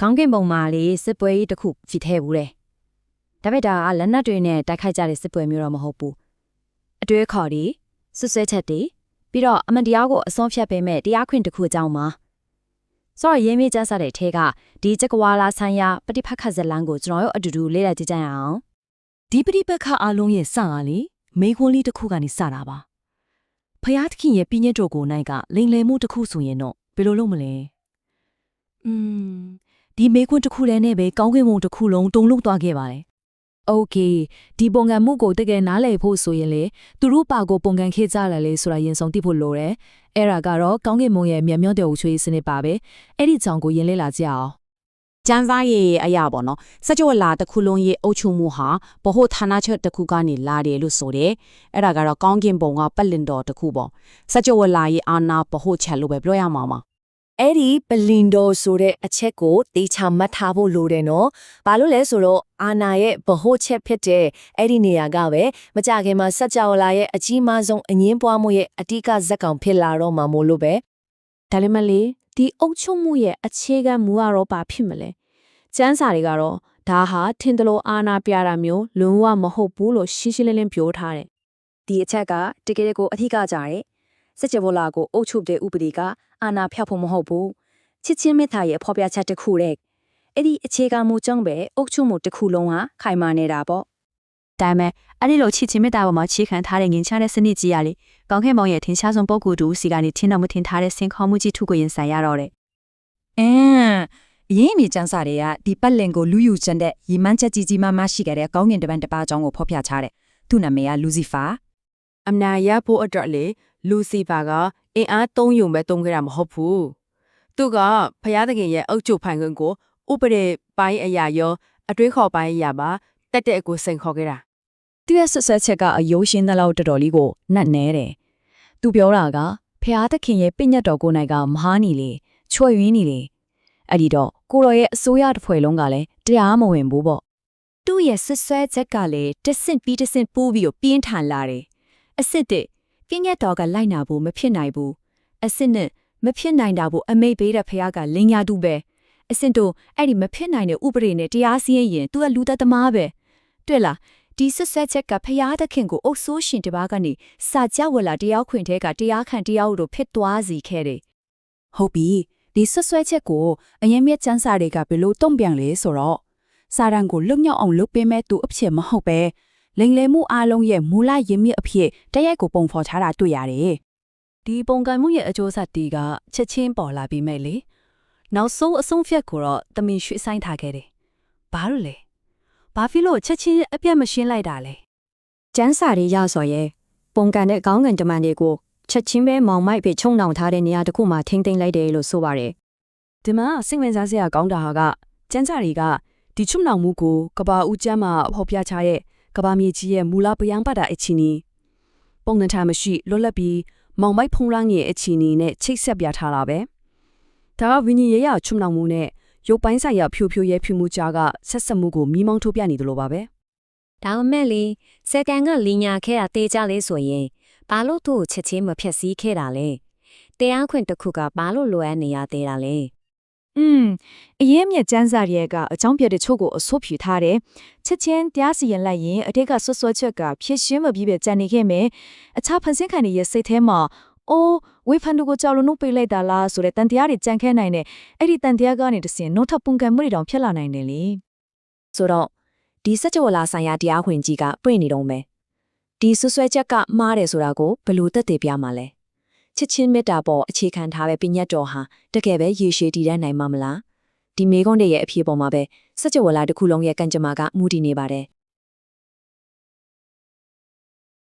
ခေါင်းကင်ပုံမှာလေစစ်ပွဲကြီးတစ်ခုကြည့်ထဲဘူးတယ်ဒါပေမဲ့ဒါကလက်နက်တွေနဲ့တိုက်ခိုက်ကြတဲ့စစ်ပွဲမျိုးတော့မဟုတ်ဘူးအတွေ့အခေါ်တွေဆွဆွဲချက်တွေပြီးတော့အမှန်တရားကိုအစွန်းဖြတ်ပေးမဲ့တရားခွင့်တစ်ခုအကြောင်းမှာဆိုတော့ရင်းမြစ်ကျဆတဲ့ထဲကဒီချက်ကဝါလာဆိုင်ရာပฏิဖက်ခဇလန်ကိုကျွန်တော်တို့အတူတူလေ့လာကြည့်ကြရအောင် ဒီပရိပက္ခအလုံးရဲ့စကားလေမိခွန်းလေးတစ်ခုကနေစတာပါဖျားသခင်ရဲ့ပြည့်ညတ်တော်ကိုနိုင်ကလိန်လယ်မှုတစ်ခုဆိုရင်တော့ဘယ်လိုလုပ်မလဲอืม ဒီမေခွန်းတစ်ခုလည်းနဲ့ပဲကောင်းကင်ဘုံတစ်ခုလုံးတုံလုံးသွားခဲ့ပါတယ်။ Okay ဒီပုံကံမှုကိုတကယ်နားလည်ဖို့ဆိုရင်လေသူတို့ပါကိုပုံကံခေကြတယ်လေဆိုတာရင်ဆောင်သိဖို့လိုတယ်။အဲ့ဒါကတော့ကောင်းကင်ဘုံရဲ့မြန်မြော့တဲ့ဥချွေးစနစ်ပါပဲ။အဲ့ဒီကြောင့်ကိုရင်လဲလာကြအောင်ကျန်းစာရေးအရာပေါ့နော်စကြဝဠာတစ်ခုလုံးရဲ့အုပ်ချုပ်မှုဟာဗဟိုဌာနချုပ်တစ်ခုကနေလာတယ်လို့ဆိုတယ်အဲ့ဒါကတော့ကောင်းကင်ဘုံကပတ်လင်တော်တစ်ခုပေါ့စကြဝဠာရဲ့အာနာဗဟိုချက်လို့ပဲပြောရမှာပါ အဲ့ဒီပလင်တော်ဆိုတဲ့အချက်ကိုတေချာမှတ်ထားဖို့လိုတယ်နော်။ဘာလို့လဲဆိုတော့အာနာရဲ့ဗဟိုချက်ဖြစ်တဲ့အဲ့ဒီနေရာကပဲမကြခင်မှာစัจ java လာရဲ့အကြီးမားဆုံးအငင်းပွားမှုရဲ့အတိကဇက်ကောင်ဖြစ်လာတော့မှာမို့လို့ပဲဒါလည်းမလေဒီအုပ်ချုပ်မှုရဲ့အခြေခံမူကတော့ဘာဖြစ်မလဲကျန်းစာတွေကတော့ဒါဟာထင်တယ်လို့အာနာပြတာမျိုးလုံးဝမဟုတ်ဘူးလို့ရှင်းရှင်းလင်းလင်းပြောထားတယ်ဒီအချက်ကတကယ်ကိုအထီးကကြတယ် စစ်ချေဘောလာကိုအုပ်ချုပ်တဲ့ဥပဒေကအာဏာဖျောက်ဖို့မဟုတ်ဘူးချစ်ချင်းမေတ္တာရဲ့ဖော်ပြချက်တစ်ခုတဲ့အဲ့ဒီအခြေခံမူကြောင့်ပဲအုပ်ချုပ်မှုတစ်ခုလုံးဟာခိုင်မာနေတာပေါ့ဒါပေမဲ့အဲ့ဒီလိုချစ်ချင်းမေတ္တာပေါ်မှာခြေခံထားတဲ့ငင်ချတဲ့စနစ်ကြီးရလေကောင်းကင်ဘုံရဲ့ထင်ရှားဆုံးပုံကူတူစီကနေထင်တော့မထင်ထားတဲ့စင်ခေါ်မှုကြီးထုကိုရင်ဆိုင်ရတော့တယ်အင်းအရင်အမြကျန်းစာတွေကဒီပတ်လင်ကိုလူယူချင်တဲ့ရီမန်းချက်ကြီးကြီးမားမားရှိခဲ့တဲ့ကောင်းကင်တပန်းတစ်ပါးအကြောင်းကိုဖော်ပြထားတယ်။သူ့နာမည်ကလူစီဖာအမနာရဖို့အတွက်လေ လူစီဖာကအင်အားသုံးယုံပဲသုံးခဲ့တာမဟုတ်ဘူးသူကဖျားသခင်ရဲ့အုပ်ချုပ်ဖိုင်ခွင့်ကိုဥပဒေပိုင်းအရာရောအတွေးခေါ်ပိုင်းအရာပါတက်တဲ့အကိုစိန်ခေါ်ခဲ့တာသူ့ရဲ့ဆက်ဆက်ချက်ကအယိုးရှင်းတဲ့လောက်တော်တော်လေးကိုနှက်နေတယ်။သူပြောတာကဖျားသခင်ရဲ့ပြည့်ညတ်တော်ကိုယ်နိုင်ကမဟာနီလေချွေရင်းနီလေအဲ့ဒီတော့ကိုတော်ရဲ့အစိုးရတစ်ဖွဲ့လုံးကလည်းတရားမဝင်ဘူးပေါ့သူ့ရဲ့ဆွဆွဲချက်ကလည်းတဆင့်ပြီးတဆင့်ပိုးပြီးတော့ပြင်းထန်လာတယ်အစ်စ်တဲ့ ပြင်းရက်တော်ကလိုက်နာဖို့မဖြစ်နိုင်ဘူးအစ်စ်နဲ့မဖြစ်နိုင်တာဘူးအမိတ်ပေးတဲ့ဖခင်ကလင်ညာသူပဲအစ်စ်တို့အဲ့ဒီမဖြစ်နိုင်တဲ့ဥပဒေနဲ့တရားစီရင်ရင်သူကလူသက်သမားပဲတွေ့လားဒီဆွဆွဲချက်ကဖခင်သခင်ကိုအုပ်ဆိုးရှင်တစ်ပါးကနေစာကြဝလာတရားခွင်ထဲကတရားခံတရားတို့ဖြစ်သွားစီခဲ့တယ်ဟုတ်ပြီဒီဆွဆွဲချက်ကိုအရင်မြက်ကျန်းစာတွေကဘယ်လိုတုံ့ပြန်လဲဆိုတော့စာရန်ကိုလွတ်မြောက်အောင်လုပ်ပေးမဲ့သူအဖြစ်မဟုတ်ပဲ လိန်လေမှုအလုံးရဲ့မူလရင်းမြစ်အဖြစ်တရက်ကိုပုံဖော်ထားတာတွေ့ရတယ်ဒီပုံကံမှုရဲ့အကျိုးဆက်တီးကချက်ချင်းပေါ်လာပြီးမဲ့လေနောက်ဆုံးအဆုံးဖြတ်ကိုတော့တမင်ရွှေ့ဆိုင်ထားခဲ့တယ်ဘာလို့လဲဘာဖြစ်လို့ချက်ချင်းအပြတ်မရှင်းလိုက်တာလဲကျန်းစာတွေရဆိုရဲပုံကန်တဲ့ခေါင်းကန်တမန်တွေကိုချက်ချင်းပဲမောင်မိုက်ပဲချုံနှောင်ထားတဲ့နေရာတစ်ခုမှာထိမ့်သိမ့်လိုက်တယ်လို့ဆိုပါတယ်ဒီမှာစိတ်ဝင်စားစရာကောင်းတာဟာကကျန်းစာတွေကဒီချုံနောင်မှုကိုကဘာဦးကျမ်းမှာဖော်ပြချရဲ့ ကဘာမြေကြီးရဲ့မူလပယံပတ်တာအချီနီပုံနှံထားမရှိလွတ်လပ်ပြီးမောင်မိုက်ဖုံရန်းရဲ့အချီနီနဲ့ချိတ်ဆက်ပြထားတာပဲဒါကဝိညာဉ်ရေးရချုံနောင်မှုနဲ့ရုပ်ပိုင်းဆိုင်ရာဖြူဖြူရဲ့ဖြူမှုကြားကဆက်ဆက်မှုကိုမိမောင်းထုတ်ပြနေတယ်လို့ပါပဲဒါပေမဲ့လေစက္ကန်ကလီညာခဲ့တာတေးကြလေဆိုရင်ဘာလို့သူ့ကိုချက်ချင်းမဖြက်စီးခဲ့တာလဲတရားခွင့်တစ်ခုကဘာလို့လိုအပ်နေရသေးတာလဲ อืมအရင်မြက်ကျန်းစာရဲကအကြောင်းပြတဲ့ချို့ကိုအဆိုးဖြူထားတယ်ချက်ချင်းတရားစီရင်လိုက်ရင်အတိတ်ကဆွဆွချက်ကဖြစ်ရှင်းမပြီးပဲကြံနေခဲ့မယ်အခြားဖန်ဆင်းခံရဲ့စိတ်ထဲမှာအိုးဝေဖန်တို့ကိုကြောက်လို့နှုတ်ပိတ်လိုက်တာလားဆိုတဲ့တန်တရားတွေကြံခဲနိုင်တယ်အဲ့ဒီတန်တရားကနေတစင်နှုတ်ထပ်ပုံကံမှုတွေတောင်ဖြစ်လာနိုင်တယ်လေ ဆိုတော့ဒီစัจ java လာဆိုင်ရာတရားခွင်ကြီးကပြင့်နေတော့မယ်ဒီဆွဆွဲချက်ကမှားတယ်ဆိုတာကိုဘယ်လိုသက်သေပြမှာလဲ ချစ်ချင်းမေတ္တာပေါ်အခြေခံထားတဲ့ပညတ်တော်ဟာတကယ်ပဲရေရှည်တည်တတ်နိုင်မှာမလားဒီမေခွန်းတွေရဲ့အဖြေပေါ်မှာပဲစัจ java လာတစ်ခုလုံးရဲ့ကံကြမ္မာကမူတည်နေပါတယ်